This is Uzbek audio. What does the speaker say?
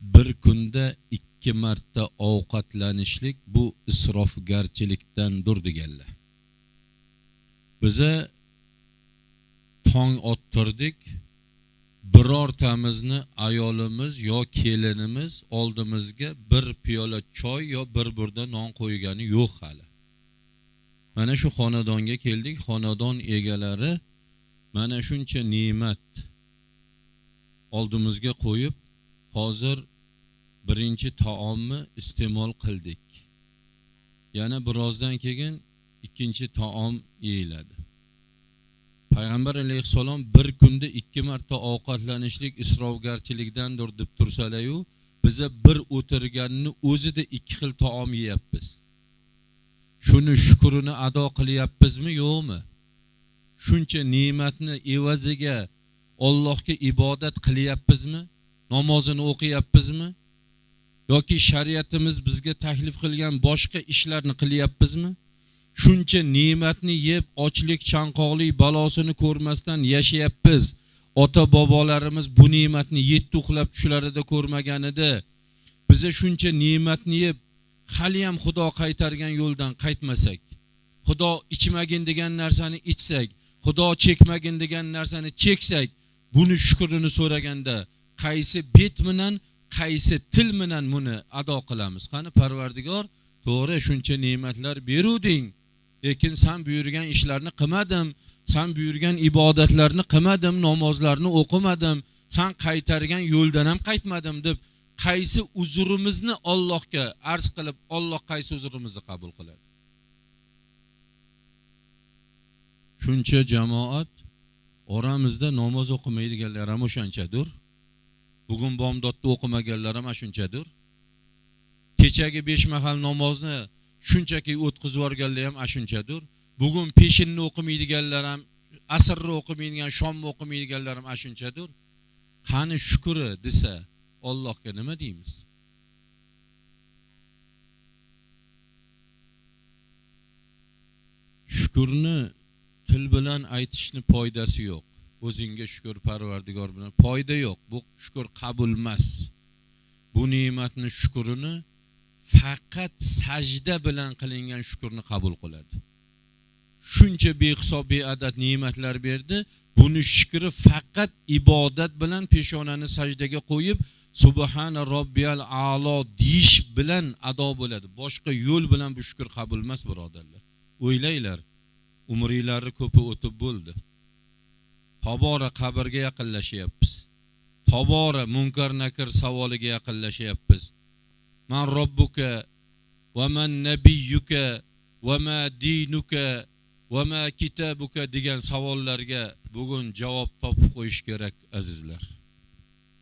bir kunda ikki marta ovqatlanishlik bu isrofgarchilikdandir deganlar. Biza tong ottirdik birortamizni ayolimiz yo kelinimiz oldimizga bir piyola choy yo bir burda non qo'ygani yo'q hali. Mana shu xonadonga keldik xonadon egalari mana shuncha ne'mat oldimizga qo'yib hozir birinchi taomni iste'mol qildik. Yana birozdan keyin ikkinchi taom yeyiladi. Payg'ambar alayhissalom bir kunda ikki marta ovqatlanishlik isrofgarchilikdandir deb tursalaryu biza bir o'tirganni o'zida ikki xil taom yeyapmiz. Shuni shukrini ado qilyapmizmi? Yo'qmi? Shuncha ne'matni evaziga Allohga ibodat qilyapmizmi? Namozini o'qiyapmizmi? Yoki shariatimiz bizga taklif qilgan boshqa ishlarni qilyapmizmi? Shuncha ne'matni yeb ochlik chanqoqlik balosini ko'rmasdan yashayapmiz. Ota bobolarimiz bu ne'matni yetti uxlab tushlarida ko'rmagan edi. Biza shuncha ne'matni yeb haliyam xudo qaytargan yo'ldan qaytmasak xudo ichmagin degan narsani ichsak xudo chekmagin degan narsani cheksak buni shukrini so'raganda qaysi bet bilan qaysi til bilan buni ado qilamiz. Qani parvardigor to'g'ri shuncha ne'matlar beruvding. Lekin san buyurgan ishlarni qilmadim san buyurgan ibodatlarni qilmadim namozlarni o'qimadim san qaytargan yo'ldan ham qaytmadim deb qaysi uzrimizni Allohga arz qilib Alloh qaysi uzrimizni qabul qiladi? Shuncha jamoat oramizda namoz o'qimaydiganlar ham o'shanchadir. Bugun bomdodni o'qimaganlar ham shunchadir. Kechagi besh mahal namozni shunchaki o'tkazib yuborganlar ham shunchadir. Bugun peshinni o'qimaydiganlar ham asrni o'qimaydigan shomni o'qimaydiganlar ham shunchadir. Qani shukri desa Allohga nima deymiz? Shukurni til bilan aytishni foydasi yo'q. O'zingga shukur parvardigor bilan. Foyda yo'q. Bu shukur qabul emas. Bu ne'matni shukurini faqat sajda bilan qilingan shukurni qabul qiladi. Shuncha behisob beadad ne'matlar berdi. Buni shukri faqat ibodat bilan peshonani sajdaga qo'yib subhana robbiyal a'lo deyish bilan ado bo'ladi. Boshqa yo'l bilan bu shukur qabul emas birodarlar. O'ylanglar umringlarni ko'pi o'tib bo'ldi. Tobora qabrga yaqinlashyapmiz. Tobora munkar nakir savoliga yaqinlashyapmiz. Man robbuka va man nabiyyuka va ma dinuka va ma kitabuka degan savollarga bugun javob topib qo'yish kerak azizlar.